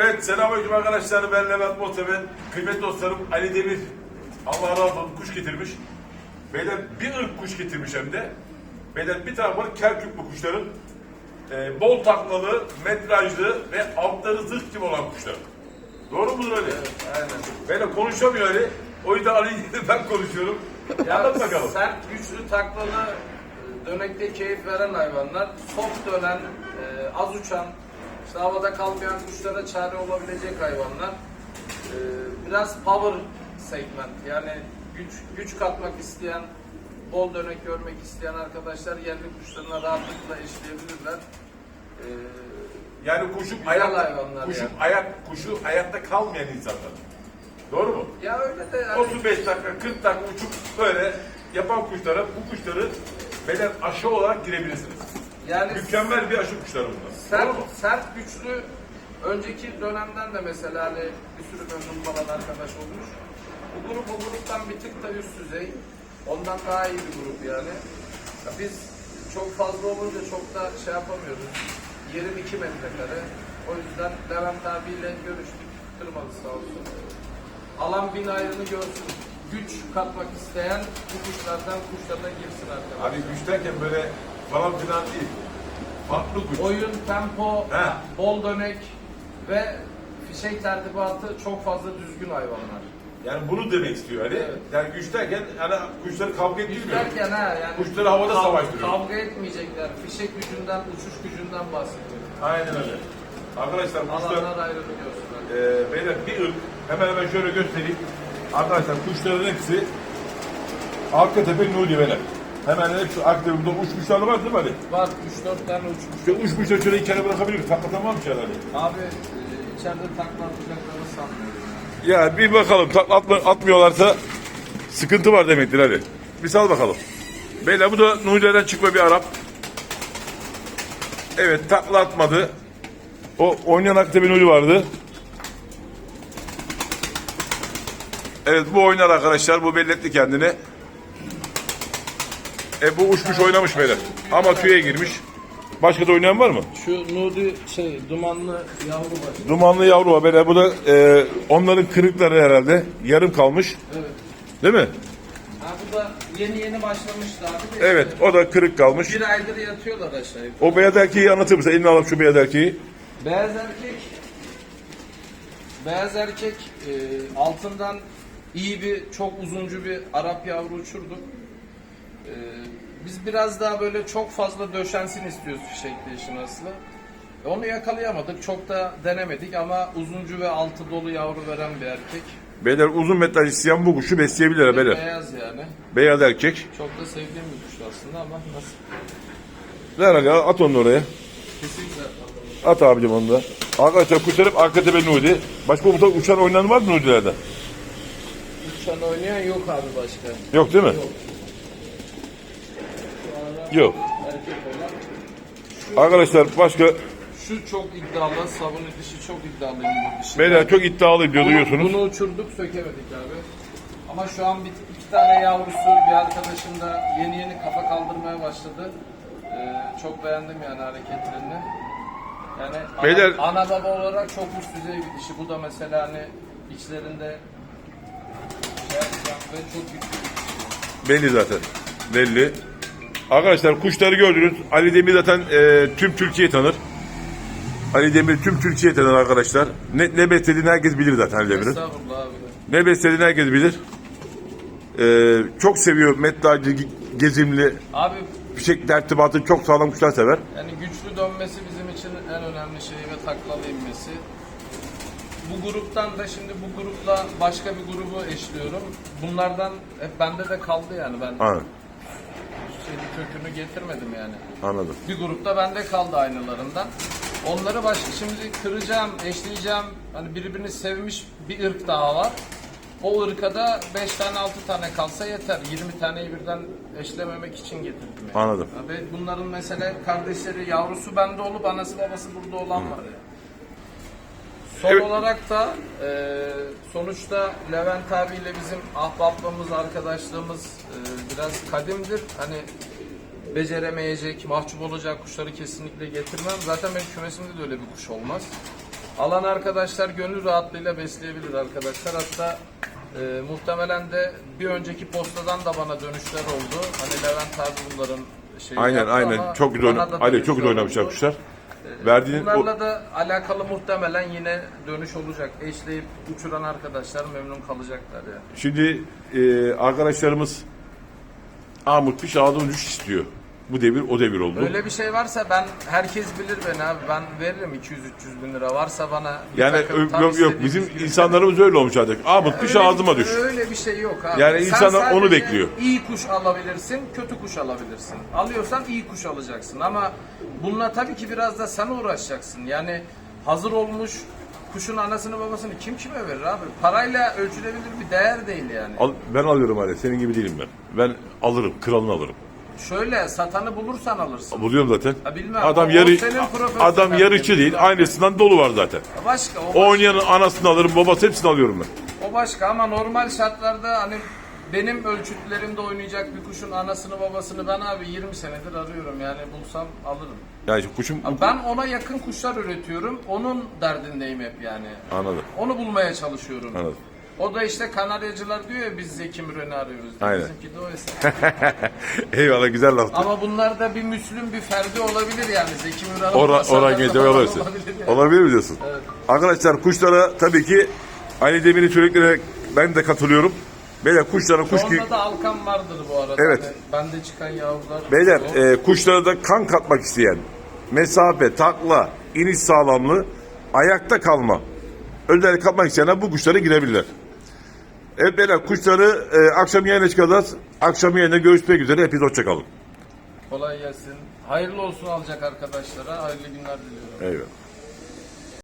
Evet selamünaleyküm arkadaşlar. Ben Levent Motemen. Kıymetli dostlarım Ali Demir. Allah razı olsun kuş getirmiş. Beyler bir ırk kuş getirmiş hem de. Beyler bir tane var kerküklü kuşların. e, bol taklalı, metrajlı ve altları zırh gibi olan kuşlar. Doğru mudur Ali? Aynen. Beyler konuşamıyor Ali. O yüzden Ali ben konuşuyorum. Anlat bakalım. Sert, güçlü, taklalı, dönekte keyif veren hayvanlar. Soft dönen, e, az uçan, işte havada kalmayan kuşlara çare olabilecek hayvanlar. E, biraz power segment yani güç güç katmak isteyen, bol dönek görmek isteyen arkadaşlar yerli kuşlarına rahatlıkla eşleyebilirler. E, Yani kuşun Güzel ayak, hayvanlar kuşun yani. ayak, kuşu ayakta kalmayan insanlar. Doğru mu? ya öyle de yani 35 dakika, 40 dakika uçup böyle yapan kuşlara bu kuşları beden aşı olarak girebilirsiniz. Yani Mükemmel bir aşı kuşları bunlar. Sert, Doğru mu? sert güçlü önceki dönemden de mesela hani bir sürü memnun falan arkadaş olmuş. Bu grup o gruptan bir tık da üst düzey. Ondan daha iyi bir grup yani. Ya Biz çok fazla olunca çok da şey yapamıyoruz. Yerim 2 metrekare. O yüzden Levent abiyle görüştük. Kırmadı sağ olsun. Alan bin ayrını görsün. Güç katmak isteyen bu kuşlardan kuşlarına girsin arkadaşlar. Abi güç derken böyle falan filan değil. Farklı güç. Oyun, tempo, He. bol dönek ve fişek tertibatı çok fazla düzgün hayvanlar. Yani bunu demek istiyor Ali. Evet. Yani güç derken hani kuşları kavga ettirmiyor. Derken ha yani Kuşları havada kav- savaştırıyor. Kavga etmeyecekler. Fişek gücünden, uçuş gücünden bahsediyor. Aynen öyle. Arkadaşlar kuşlar Alanlar ayrılıyor. e, beyler bir ırk hemen hemen şöyle göstereyim. Arkadaşlar kuşların hepsi arka tepe nuri beyler. Hemen hepsi tepe. Burada uçmuşlar var değil mi Ali? Var 3-4 tane uçmuş. Şöyle uçmuşlar şöyle içeri bırakabilir miyiz? Var mı içeride Ali? Abi e, içeride takla atacaklarını sanmıyorum. Ya bir bakalım takla atma, atmıyorlarsa sıkıntı var demektir hadi. Bir sal bakalım. Beyler bu da Nuri'den çıkma bir Arap. Evet takla atmadı. O oynayan bir Nuri vardı. Evet bu oynar arkadaşlar. Bu belletti kendini. E bu uçmuş oynamış beyler. Ama tüye girmiş. Başka da oynayan var mı? Şu Nuri şey dumanlı yavru var. Dumanlı yavru var beyler. Bu da e, onların kırıkları herhalde. Yarım kalmış. Evet. Değil mi? Ha bu da yeni yeni başlamıştı abi. de Evet işte o da kırık kalmış. Bir aydır yatıyorlar aşağıya. O beyaz erkeği anlatır mısın? Elini alıp şu beyaz erkeği. Beyaz erkek Beyaz erkek e, altından iyi bir çok uzuncu bir Arap yavru uçurduk. E, biz biraz daha böyle çok fazla döşensin istiyoruz fişekli işin aslı. E, Onu yakalayamadık. Çok da denemedik ama uzuncu ve altı dolu yavru veren bir erkek. Beyler uzun metraj isteyen bu kuşu besleyebilir ha beyler. Beyaz yani. Beyaz erkek. Çok da sevdiğim bir kuş aslında ama nasıl? Ver aga at onu oraya. Kesinlikle. At abicim onu da. Arkadaşlar kuşlar hep arka tepe Nuri. Başka burada uçan oynayan var mı Nuri'lerde? Uçan oynayan yok abi başka. Yok değil mi? Yok. Yok. Arkadaşlar başka Şu çok iddialı, sabun dişi çok iddialıyım bu dişi. beyler çok iddialı diyor duyuyorsunuz. Bunu uçurduk, sökemedik abi. Ama şu an bir, iki tane yavrusu bir arkadaşım da yeni yeni kafa kaldırmaya başladı. Ee, çok beğendim yani hareketlerini. Yani ana, Beyler- ana baba olarak çok üst düzey bir dişi. Bu da mesela hani içlerinde şey ve çok güçlü bir dişi. Belli zaten. Belli. Arkadaşlar kuşları gördünüz. Ali Demir zaten e, tüm Türkiye tanır. Ali Demir tüm Türkiye tanır arkadaşlar. Ne, ne beslediğini herkes bilir zaten Ali Demir'in. Estağfurullah abi. Ne beslediğini herkes bilir. Ee, çok seviyor metlacı, gezimli, Abi fişek tertibatı çok sağlam kuşlar sever. Yani güçlü dönmesi bizim için en önemli şey ve taklalı inmesi. Bu gruptan da şimdi bu grupla başka bir grubu eşliyorum. Bunlardan hep bende de kaldı yani ben Ha, şeyin kökünü getirmedim yani. anladım. Bir grupta bende kaldı aynılarından. Onları baş şimdi kıracağım, eşleyeceğim. Hani birbirini sevmiş bir ırk daha var. O ırka da 5 tane 6 tane kalsa yeter. 20 taneyi birden eşlememek için getirdim yani. Anladım. Ve bunların mesela kardeşleri, yavrusu bende olup anası babası burada olan var ya. Son Evet. olarak da e, sonuçta Levent abiyle bizim ahbaplığımız, arkadaşlığımız e, biraz kadimdir. Hani beceremeyecek, mahcup olacak kuşları kesinlikle getirmem. Zaten benim kümesimde de öyle bir kuş olmaz. Alan arkadaşlar gönül rahatlığıyla besleyebilir arkadaşlar. Hatta e, muhtemelen de bir önceki postadan da bana dönüşler oldu. Hani Levent abi bunların şeyi Aynen aynen çok güzel oyna Ali çok güzel oynamışlar kuşlar. Verdiğin o, Bunlarla da alakalı muhtemelen yine dönüş olacak. Eşleyip uçuran arkadaşlar memnun kalacaklar yani. şimdi e, arkadaşlarımız Amut Piş ağda uçuş istiyor. Bu devir o devir oldu. Öyle bir şey varsa ben herkes bilir beni abi. Ben veririm 200-300 bin lira. Varsa bana Yani takım ö- yok yok bizim gibi- insanlarımız öyle olmuş artık. Piş Öyle bir- ağzıma düş. Öyle bir şey yok abi. Yani Sen insanlar onu sadece bekliyor. İyi kuş alabilirsin, kötü kuş alabilirsin. Alıyorsan iyi kuş alacaksın ama bununla tabii ki biraz da sen uğraşacaksın. Yani hazır olmuş kuşun anasını babasını kim kime verir abi? Parayla ölçülebilir bir değer değil yani. Al, ben alıyorum Ali. Senin gibi değilim ben. Ben alırım. Kralını alırım. Şöyle satanı bulursan alırsın. Buluyorum zaten. Ha, bilmem. Adam O- yarı senin profesyonel adam bilgin. değil. Aynısından dolu var zaten. Başka o O başka. oynayanın anasını alırım, babası hepsini alıyorum ben. O başka ama normal şartlarda hani benim ölçütlerimde oynayacak bir kuşun anasını babasını ben abi 20 senedir arıyorum yani bulsam alırım. Yani şu kuşum Abi Ben ona yakın kuşlar üretiyorum. Onun derdindeyim hep yani. anladım. Onu bulmaya çalışıyorum. Anladım. O da işte Kanaryacılar diyor ya biz Zeki Müren'i arıyoruz. diye. Aynen. Bizimki de o hesap. Eyvallah güzel laftı. Ama bunlarda bir Müslüm bir Ferdi olabilir yani. Zeki Müren Ora, da gece falan olabilir. yani. Olabilir mi diyorsun? Evet. Arkadaşlar kuşlara tabii ki Ali Demir'in söylediklerine ben de katılıyorum. Beyler kuşlara kuş ki da alkan vardır bu arada. Evet. Hani bende çıkan yavrular. Beyler o. e, kuşlara da kan katmak isteyen mesafe, takla, iniş sağlamlığı, ayakta kalma özellik katmak isteyenler bu kuşlara girebilirler. Evet beyler kuşları e, akşam yayına çıkacağız. Akşam yayında görüşmek üzere. Hepiniz hoşçakalın. Kolay gelsin. Hayırlı olsun alacak arkadaşlara. Hayırlı günler diliyorum. Eyvallah.